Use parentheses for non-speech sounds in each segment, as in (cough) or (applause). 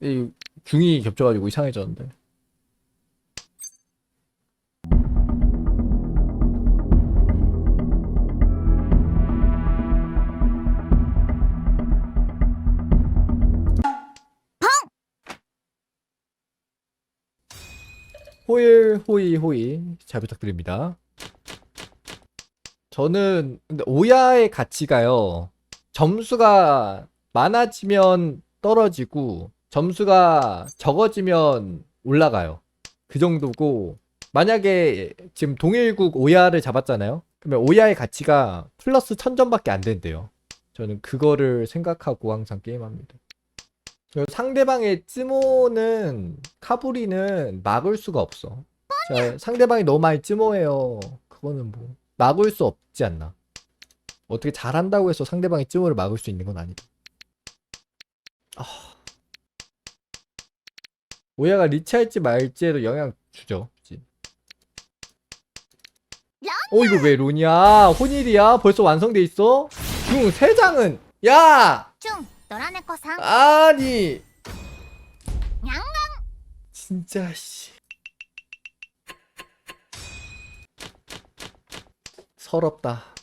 이 중이 겹쳐가지고 이상해졌는데. 호일 호이 호이 잘 부탁드립니다. 저는 근데 오야의 가치가요. 점수가 많아지면 떨어지고 점수가 적어지면 올라가요. 그 정도고 만약에 지금 동일국 오야를 잡았잖아요. 그러면 오야의 가치가 플러스 1000점밖에 안 된대요. 저는 그거를 생각하고 항상 게임합니다. 상대방의 찌모는 카부리는 막을 수가 없어. 자, 상대방이 너무 많이 찌모해요. 그거는 뭐 막을 수 없지 않나. 어떻게 잘한다고 해서 상대방의 찌모를 막을 수 있는 건 아니다. 아. 오야가 리치할지 말지에도 영향 주죠. 어 이거 왜 론이야? 혼일이야? 벌써 완성돼 있어? 중 세 장은 야! 중 노라네코상 아니 양강 진짜 씨 서럽다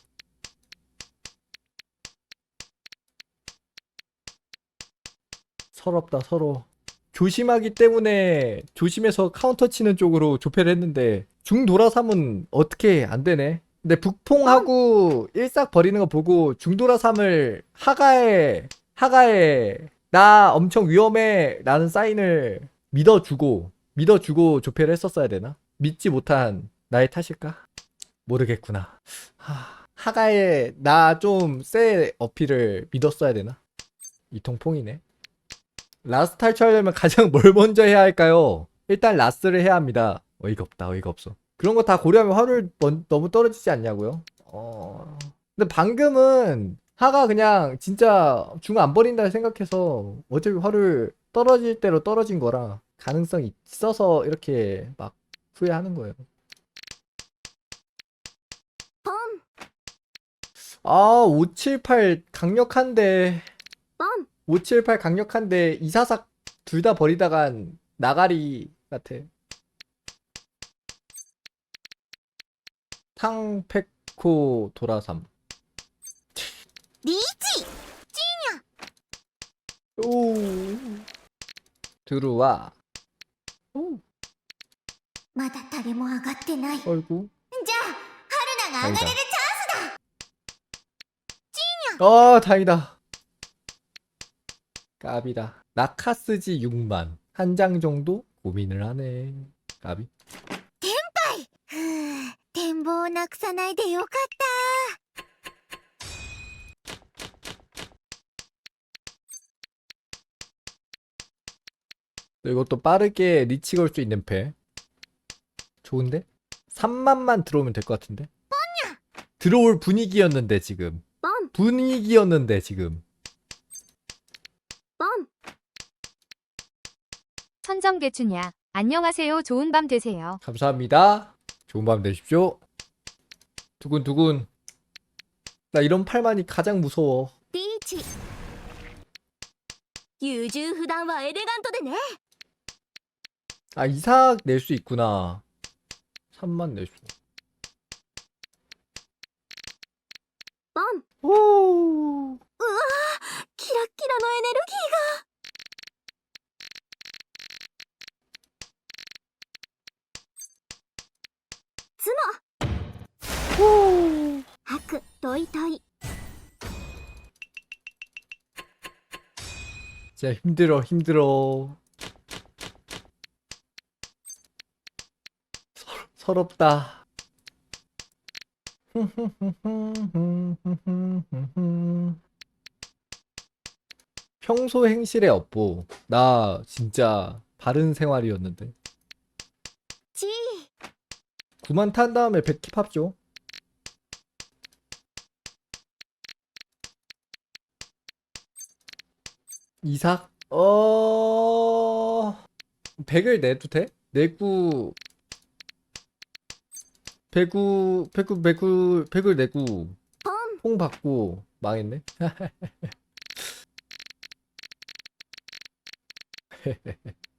서럽다 서로 조심하기 때문에 조심해서 카운터 치는 쪽으로 조패를 했는데 중 돌아삼은 어떻게 안 되네 근데 북풍하고 일삭 버리는 거 보고 중 돌아삼을 하가에 하가에 나 엄청 위험해 라는 사인을 믿어주고 믿어주고 조패를 했었어야 되나? 믿지 못한 나의 탓일까? 모르겠구나. 하, 하가에 나 좀 쎄 어필을 믿었어야 되나? 이통퐁이네. 라스 탈출하려면 가장 (laughs) 뭘 먼저 해야 할까요? 일단 라스를 해야 합니다. 어이가 없다, 어이가 없어. 그런 거 다 고려하면 화를 너무 떨어지지 않냐고요? 어... 근데 방금은 하가 그냥 진짜 중 안 버린다 생각해서 어차피 화를 떨어질 대로 떨어진 거라 가능성이 있어서 이렇게 막 후회하는 거예요. 아, 578 강력한데. 578 강력한데 244 둘 다 버리다간 나가리 같아. 탕페코 도라삼. リーチ 오. 들어와. 오. まだ誰も上がってないじゃ 어이구. あ春菜が上がれる 아, 다행이다. 까비다. 나카스지 6만. 한 장 정도 고민을 하네. 까비. ふう展望をなくさないでよかっ 이것도 빠르게 리치 걸 수 있는 패. 좋은데? 3만만 들어오면 될 것 같은데? 들어올 분위기였는데 지금. たポン 분위기였는데 지금. 천정개추냐. 안녕하세요. 좋은 밤 되세요. 감사합니다. 좋은 밤 되십시오. 두근두근. 나 이런 팔만이 가장 무서워. リーチ優柔不断はエレガントでね 아, 이삭 낼 수 있구나. 3만 낼 수. ポン 오. キラッキラのエネルギーが ツモ白トイトイ 진짜 힘들어, 힘들어. 서, 서럽다. (laughs) 평소 행실의 업보. 나 진짜 바른 생활이었는데. 9만 탄 다음에 100킵 합죠. 이삭? 어... 100을 내도 돼? 내구... 배구... 배구... 배구... 배구 내구 홍 받고 망했네 (laughs)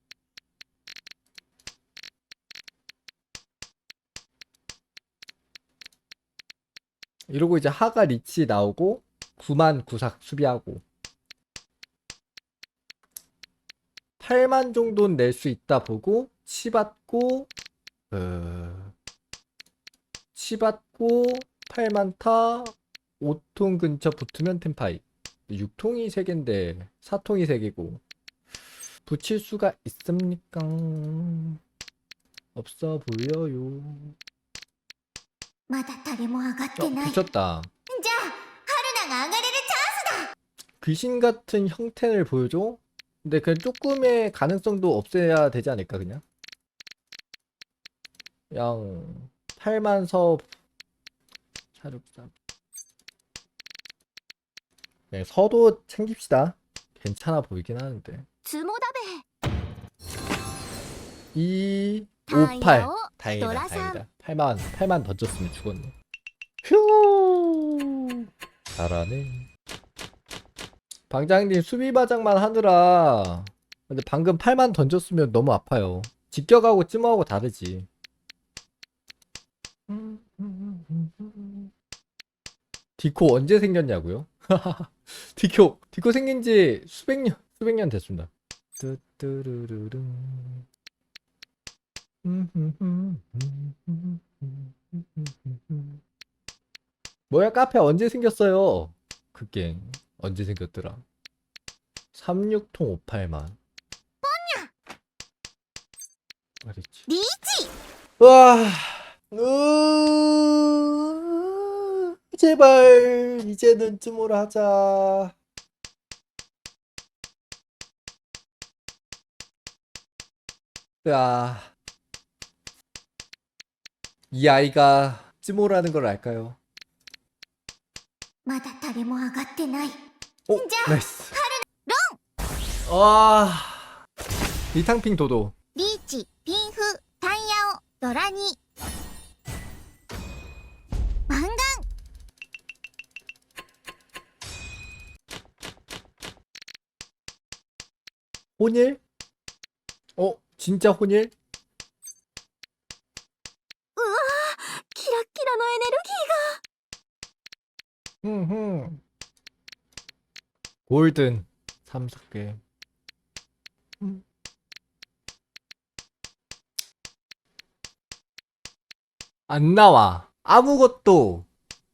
이러고 이제 하가 리치 나오고 9만 구삭 수비하고 8만 정도는 낼 수 있다 보고 치 받고 어... 치 받고 8만 타 5통 근처 붙으면 템파이. 6통이 3개인데 4통이 3개고. 붙일 수가 있습니까? 없어 보여요 まだ誰も上がって 어, ない。じゃ 붙였다 あ、春菜が上がれるチ 귀신 같은 형태를 보여줘? 근데 그 조금의 가능성도 없애야 되지 않을까 그냥? 그냥 8만 서 사륙삼 네, 서도 챙깁시다 괜찮아 보이긴 하는데 ャンスつもだ 2 べ。 5 8を 다행이다 노라삼. 다행이다. 8만 8만 던졌으면 죽었네. 휴. 잘하네. 방장님 수비 바장만 하느라. 근데 방금 8만 던졌으면 너무 아파요. 직격하고 찜하고 다르지. 디코 언제 생겼냐고요? (laughs) 디코 디코 생긴 지 수백 년 수백 년 됐습니다. 뚜뚜루루룽 뭐야 카페 언제 생겼어요? 그게 언제 생겼더라? 36통 58만 어딨지? リーチ와 으... 제발 이제는 쯤으로 하자 야, 이 아이가 찌모라는 걸 알까요? まだ誰も上がってない。 오, 나이스. 와, 리탕핑 도도. リーチ、ピンフ、タンヤオ、ドラニ。マンガン、 혼일? 어, 진짜 혼일? 흠흠. 골든 삼석 게임. 안 나와. 아무것도.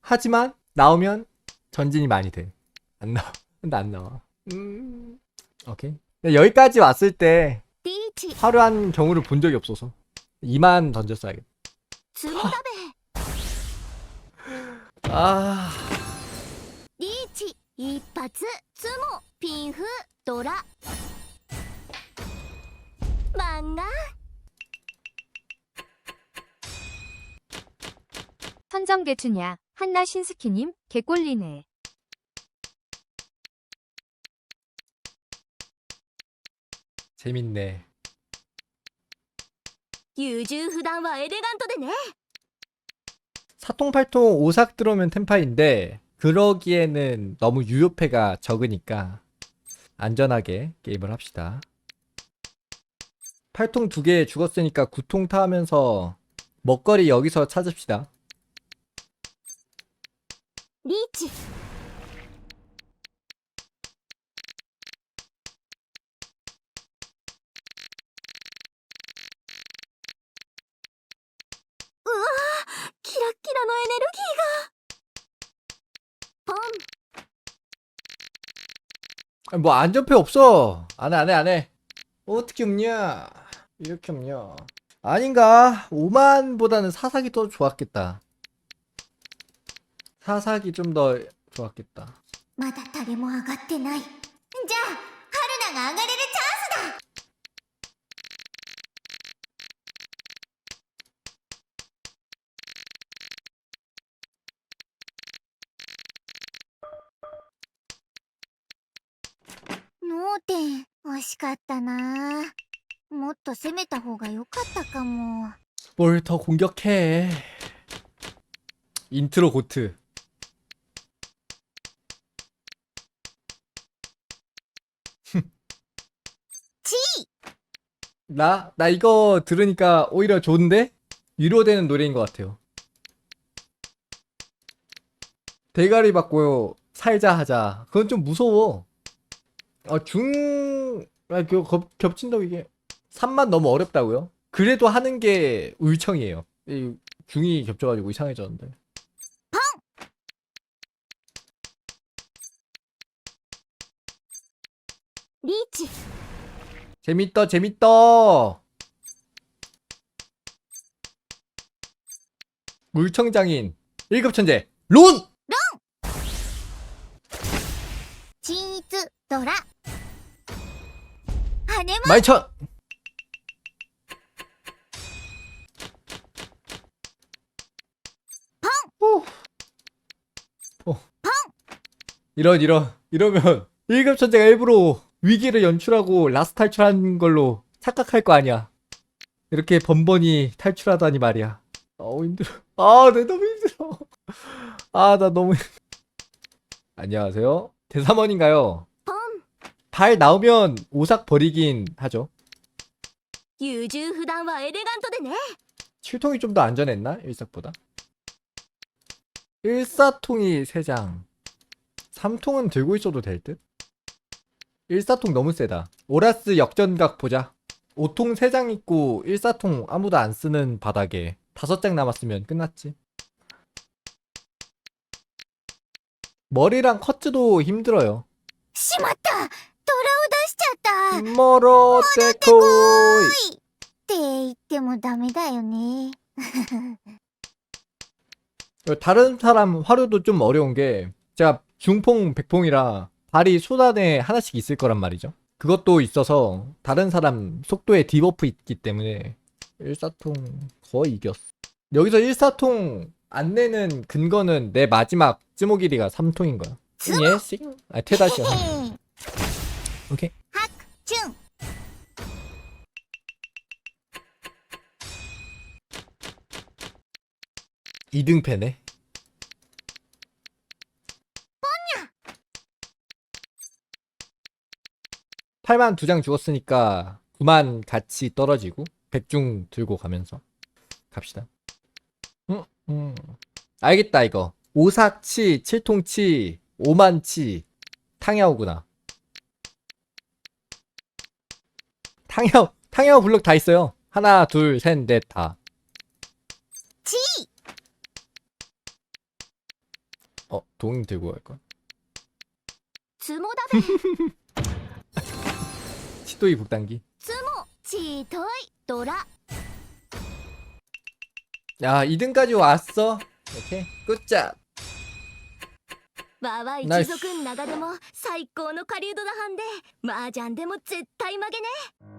하지만 나오면 전진이 많이 돼. 안 나와. (laughs) 근데 안 나와. 음. 오케이. 여기까지 왔을 때 화려한 경우를 본 적이 없어서 이만 던졌어야겠다. 아. リーチ、一発、ツモ、ピンフ、ドラ。マンガン、 선정 개추냐. 한나 신스키님 개꼴리네. 재밌네. 優柔不断はエレガントでね。 사통팔통 오삭 들어오면 템파인데 그러기에는 너무 유효패가 적으니까 안전하게 게임을 합시다. 팔통 두개 죽었으니까 구통 타하면서 먹거리 여기서 찾읍시다. 뭐 안전패 없어. 안 해, 안 해, 안 해. 어떻게 없냐? 이렇게 없냐? 아닌가? 5만보다는 사사기 더 좋았겠다. 사사기 좀 더 좋았겠다. まだ誰も上がってない。じゃあ、春菜が上がれ 脳天、惜しかったなもっと攻めた方が良かったかも。 뭘 더 공격해. 인트로 고트. (laughs) チー 나? 나 이거 들으니까 오히려 좋은데? 위로되는 노래인 것 같아요. 대가리 받고요. 살자 하자. 그건 좀 무서워. 어, 중, 아, 그, 겹, 겹친다고 이게. 3만 너무 어렵다고요? 그래도 하는 게 울청이에요. 이 중이 겹쳐가지고 이상해졌는데. 리치 재밌다, 재밌다! 물청장인, 1급 천재, 론! 均一ドラ 가네모 12,000 어. 펑! 이런 이런. 이러면 1급 천재가 일부러 위기를 연출하고 라스 탈출한 걸로 착각할 거 아니야. 이렇게 번번이 탈출하다니 말이야. 어우 힘들어. 아내 너무 힘들어. 아 나 너무 안녕하세요. 대사원인가요? 발 나오면 오삭 버리긴 하죠. 유주 후단와 엘레간토네 칠통이 좀 더 안전했나? 일삭보다. 일사통이 3장. 3통은 들고 있어도 될 듯? 일사통 너무 세다. 오라스 역전각 보자. 5통 3장 있고 1사통 아무도 안 쓰는 바닥에 5장 남았으면 끝났지. 머리랑 커츠도 힘들어요. 심었다. しちゃったっ 머러 데코이 て言ってもダメだよね (laughs) 다른 사람 화류도 좀 어려운 게 제가 중퐁 백퐁이라 발이 소단에 하나씩 있을 거란 말이죠. 그것도 있어서 다른 사람 속도에 디버프 있기 때문에 일사통 거의 이겼어. 여기서 일사통 안 내는 근거는 내 마지막 쯔모길이가 3통인 거야. 예, 싱? 아, 테다시야. 오케이. 학중. 이등패네. 뻔냐. 8만 두 장 주었으니까 9만 같이 떨어지고 100중 들고 가면서 갑시다. 음, 음. 알겠다 이거. 오사치, 칠통치, 오만치, 탕야오구나. 탕야오, 탕야오 블록 다 있어요. 하나, 둘, 셋, 넷, 다. チ 어, 동 들고 갈걸? ツモだべ 치도이 북단기. ツモちといドラ 야, 2등까지 왔어. 오케이. 굿잡. わわ一ナイス族ん中でも最高の狩人だはんで麻雀でも絶対負けね